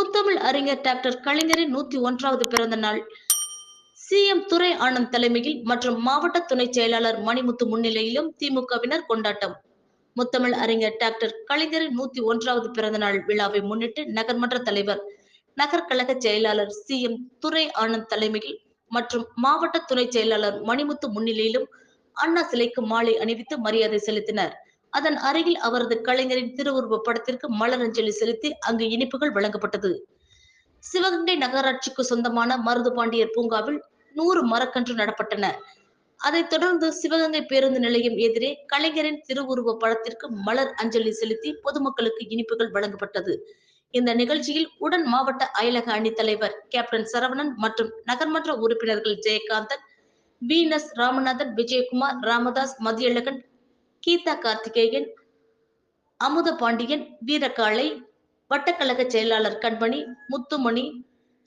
முத்தமிழ் அறிஞர் டாக்டர் கலைஞரின் நூத்தி ஒன்றாவது பிறந்த நாள். சிஎம் துரை ஆனந்த் தலைமையில் மற்றும் மாவட்ட துணை செயலாளர் மணிமுத்து முன்னிலையிலும் திமுகவினர் கொண்டாட்டம். முத்தமிழ் அறிஞர் டாக்டர் கலைஞரின் நூத்தி ஒன்றாவது பிறந்த நாள் விழாவை முன்னிட்டு நகர்மன்ற தலைவர் நகர் கழக செயலாளர் சி எம் துரை ஆனந்த் தலைமையில் மற்றும் மாவட்ட துணை செயலாளர் மணிமுத்து முன்னிலையிலும் அண்ணா சிலைக்கு மாலை அணிவித்து மரியாதை செலுத்தினர். அதன் அருகில் அவரது கலைஞரின் திருவுருவ படத்திற்கு மலரஞ்சலி செலுத்தி அங்கு இனிப்புகள் வழங்கப்பட்டது. சிவகங்கை நகராட்சிக்கு சொந்தமான மருதுபாண்டியர் பூங்காவில் நூறு மரக்கன்று நடப்பட்டன. அதைத் தொடர்ந்து சிவகங்கை பேருந்து நிலையம் எதிரே கலைஞரின் திருவுருவ படத்திற்கு மலர் அஞ்சலி செலுத்தி பொதுமக்களுக்கு இனிப்புகள் வழங்கப்பட்டது. இந்த நிகழ்ச்சியில் உடன் மாவட்ட அயலக அணி தலைவர் கேப்டன் சரவணன் மற்றும் நகர்மன்ற உறுப்பினர்கள் ஜெயகாந்தன் வீனஸ் ராமநாதன் விஜயகுமார் ராமதாஸ் மதியழகன் கீதா கார்த்திகேயன் அமுத பாண்டியன் வீரகாளை வட்டக்கழக செயலாளர் கண்மணி முத்துமணி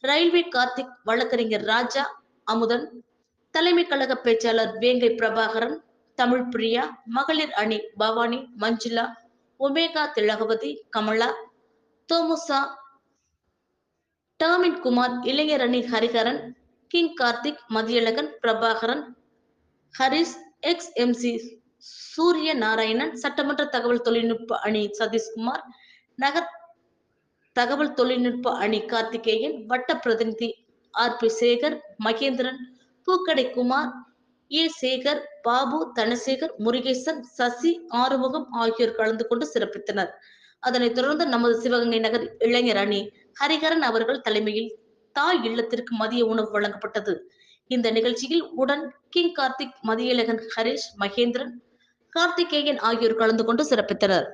ரயில்வே கார்த்திக் வழக்கறிஞர் ராஜா அமுதன் தலைமை கழக பேச்சாளர் வேங்கை பிரபாகரன் தமிழ் பிரியா மகளிர் அணி பவானி மஞ்சுளா ஒமேகா திலகவதி கமலா தோமுசா டாமின் குமார் இளைஞர் அணி Hariharan King Karthik Mathiyazhagan Prabhakaran Haris ex MC Surya Narayanan சட்டமன்ற தகவல் தொழில்நுட்ப அணி சதீஷ்குமார் நகர் தகவல் தொழில்நுட்ப அணி கார்த்திகேயன் வட்ட பிரதிநிதி ஆர் பி சேகர் மகேந்திரன் பூக்கடை குமார் ஏ சேகர் பாபு தனசேகர் முருகேசன் சசி ஆறுமுகம் ஆகியோர் கலந்து கொண்டு சிறப்பித்தனர். அதனைத் தொடர்ந்து நமது சிவகங்கை நகர் இளைஞர் அணி ஹரிஹரன் அவர்கள் தலைமையில் தாய் இல்லத்திற்கு மதிய உணவு வழங்கப்பட்டது. இந்த நிகழ்ச்சியில் உடன் கிங் கார்த்திக் மதியழகன் ஹரிஷ் மகேந்திரன் கார்த்திகேயன் ஆகியோர் கலந்து கொண்டு சிறப்பித்தனர்.